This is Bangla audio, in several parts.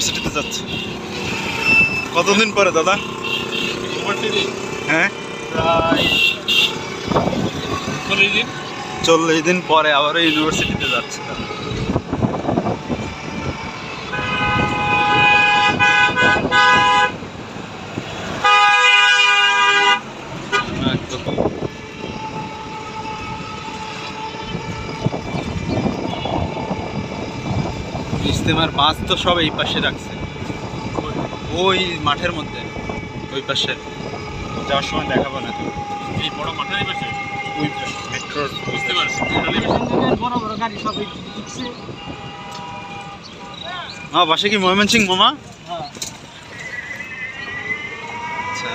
ইউনিভার্সিটিতে যাচ্ছে। কতদিন পরে দাদা? হ্যাঁ? প্রায় চল্লিশ দিন। চল্লিশ দিন পরে আবারও ইউনিভার্সিটিতে যাচ্ছে দাদা একদম। ইস্তেমার বাস তো সব এই পাশে রাখছে। ওই মাঠের মধ্যে ওই পাশে। যাওয়ার সময় দেখাবো না এই বড় মাঠের পাশে ওই মেট্রোর বুঝতে পারছি। বড় বড় গাড়ি সব ঢুকছে। বাসে কি ময়মনসিং মামা? আচ্ছা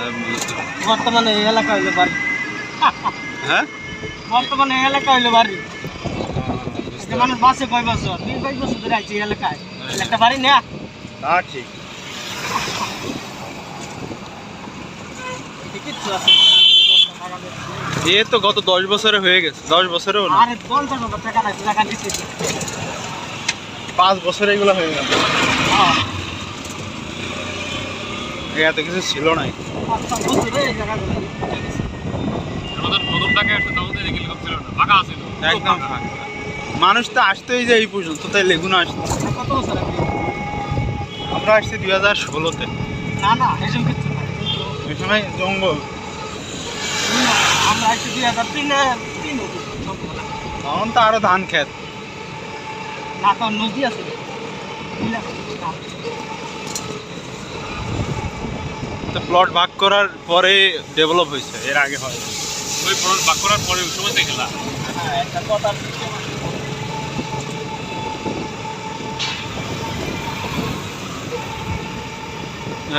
বর্তমানে এই এলাকা হইল বাড়ি। হ্যাঁ? বর্তমানে এই এলাকা হইল বাড়ি। মানুষ বাসে কয় বছর? বিশ বাইশ বছর ধরে আছে এলাকায়। একটা বাড়ি না তা ঠিক। কিচ্ছু আছে এ তো গত দশ বছরে হয়ে গেছে দশ বছরেও না। আরে পঞ্চাশ হাজার টাকা রাখছে টাকা দিতে। পাঁচ বছরে এগুলো হয়ে গেল। হ্যাঁ। এত কিছু ছিল না। বছরে। আমাদের প্রথম টাকা একটা দেখে গেলে ছিল না ফাঁকা আছিল একদম ফাঁকা। মানুষ তো আসতেই যে এই পর্যন্ত তাই লেগুনা আসতো কত বছর আমরা আসছি দুই হাজার ষোলোতে। না না এসব না। ওই সময় জঙ্গল। আমরা আসছি দুই হাজার তিনে তিন তখন তো আরও ধান খেত। না নদী আছে। প্লট ভাগ করার পরে ডেভেলপ হয়েছে এর আগে হয়। ওই প্লট ভাগ করার পরে ওই সময় দেখলা হ্যাঁ, একটা কথা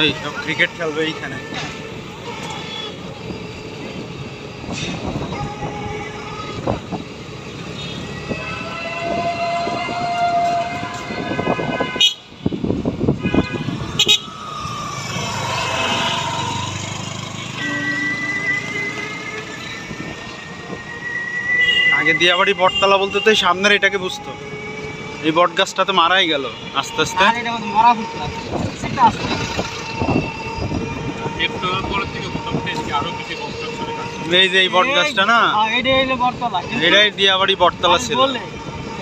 এই ক্রিকেট খেলবে এইখানে। আগে দিয়াবাড়ি বটতলা বলতে তো সামনের এটাকে বুঝতো। এই বট গাছটা তো মারাই গেল, আস্তে আস্তে। এই যে এই না? হ্যাঁ, এটাই বটতলা। কিন্তু এটাই দিয়াবাড়ি বটতলা ছিল।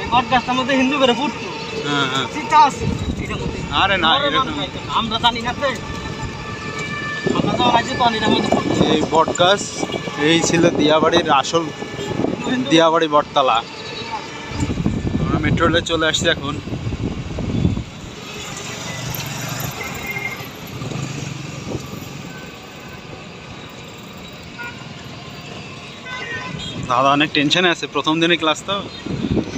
এই বট মধ্যে হিন্দু করে ফুটতো। হ্যাঁ হ্যাঁ। আছে আরে না এরকম আমরা জানি না তো। এই বট গাছ এই ছিল দিয়াবাড়ির আসল দিয়াবাড়ি বটতলা। আমরা মেট্রো রেলে চলে আসছি এখন। দাদা অনেক টেনশনে আছে প্রথম দিনে ক্লাস তো।